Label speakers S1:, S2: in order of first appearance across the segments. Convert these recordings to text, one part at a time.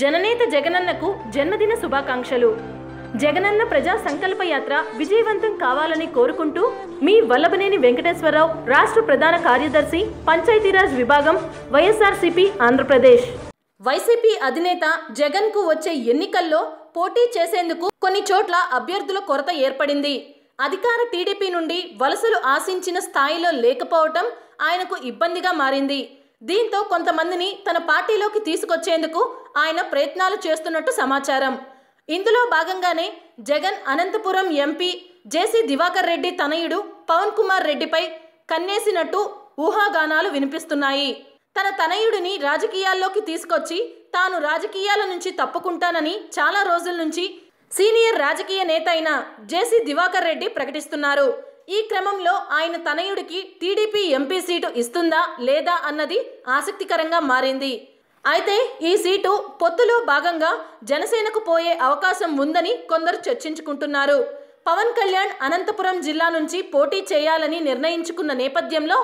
S1: జననేత జగనన్నకు జన్మదిన శుభాకాంక్షలు. జగనన్న ప్రజా సంకల్ప యాత్ర విజయవంతం కావాలని కోరుకుంటూ మీ వల్లభనేని వెంకటేశ్వరరావు రాష్ట్ర ప్రధాన కార్యదర్శి పంచాయతీరాజ్ విభాగం వైఎస్ఆర్సీపీ ఆంధ్రప్రదేశ్. వైసీపీ అధినేత జగన్కు వచ్చే ఎన్నికల్లో పోటీ చేసేందుకు కొన్ని చోట్ల అభ్యర్థుల కొరత ఏర్పడింది. అధికార టీడీపీ నుండి వలసలు ఆశించిన స్థాయిలో లేకపోవటం ఆయనకు ఇబ్బందిగా మారింది. దీంతో కొంతమందిని తన పార్టీలోకి తీసుకొచ్చేందుకు ఆయన ప్రయత్నాలు చేస్తున్నట్టు సమాచారం. ఇందులో భాగంగానే జగన్ అనంతపురం ఎంపీ జేసీ దివాకర్ రెడ్డి తనయుడు పవన్ కుమార్ రెడ్డిపై కన్నేసినట్టు ఊహాగానాలు వినిపిస్తున్నాయి. తన తనయుడిని రాజకీయాల్లోకి తీసుకొచ్చి తాను రాజకీయాల నుంచి తప్పుకుంటానని చాలా రోజుల నుంచి సీనియర్ రాజకీయ నేత అయిన జేసీ దివాకర్ రెడ్డి ప్రకటిస్తున్నారు. ఈ క్రమంలో ఆయన తనయుడికి టీడీపీ ఎంపీ సీటు ఇస్తుందా లేదా అన్నది ఆసక్తికరంగా మారింది. అయితే ఈ సీటు పొత్తులో భాగంగా జనసేనకు పోయే అవకాశం ఉందని కొందరు చర్చించుకుంటున్నారు. పవన్ కళ్యాణ్ అనంతపురం జిల్లా నుంచి పోటీ చేయాలని నిర్ణయించుకున్న నేపథ్యంలో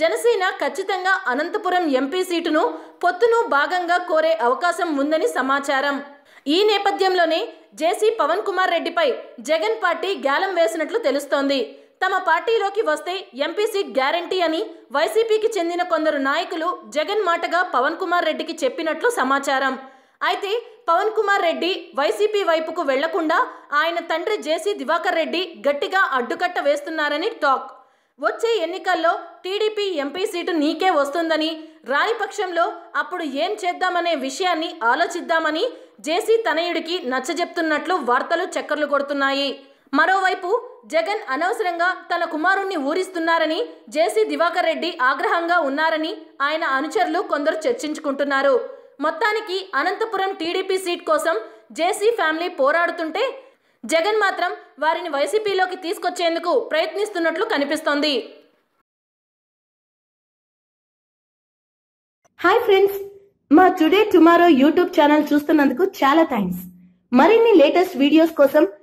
S1: జనసేన ఖచ్చితంగా అనంతపురం ఎంపీ సీటును పొత్తును భాగంగా కోరే అవకాశం ఉందని సమాచారం. ఈ నేపథ్యంలోనే జేసీ పవన్ కుమార్ రెడ్డిపై జగన్ పార్టీ గ్యాలం వేసినట్లు తెలుస్తోంది. తమ పార్టీలోకి వస్తే ఎంపీ సీట్ గ్యారంటీ అని వైసీపీకి చెందిన కొందరు నాయకులు జగన్ మాటగా పవన్ కుమార్ రెడ్డికి చెప్పినట్లు సమాచారం. అయితే పవన్ కుమార్ రెడ్డి వైసీపీ వైపుకు వెళ్ళకుండా ఆయన తండ్రి జేసీ దివాకర్ రెడ్డి గట్టిగా అడ్డుకట్ట వేస్తున్నారని టాక్. వచ్చే ఎన్నికల్లో టీడీపీ ఎంపీ సీటు నీకే వస్తుందని రాని పక్షంలో అప్పుడు ఏం చేద్దామనే విషయాన్ని ఆలోచిద్దామని జేసీ తనయుడికి నచ్చజెప్తున్నట్లు వార్తలు చక్కర్లు కొడుతున్నాయి. మరోవైపు జగన్ అనవసరంగా తన కుమారుణ్ణి ఊరిస్తున్నారని జేసీ దివాకర్ రెడ్డి ఆగ్రహంగా ఉన్నారని ఆయన అనుచరులు కొందరు చర్చించుకుంటున్నారు. మొత్తానికి అనంతపురం టీడీపీ సీట్ కోసం జేసీ ఫ్యామిలీ పోరాడుతుంటే జగన్ మాత్రం వారిని వైసీపీలోకి తీసుకొచ్చేందుకు ప్రయత్నిస్తున్నట్లు కనిపిస్తోంది.
S2: హాయ్ ఫ్రెండ్స్ మా టుడే టుమారో యూట్యూబ్ ఛానల్ చూస్తున్నందుకు చాలా థ్యాంక్స్. మరిన్ని లేటెస్ట్ వీడియోస్ కోసం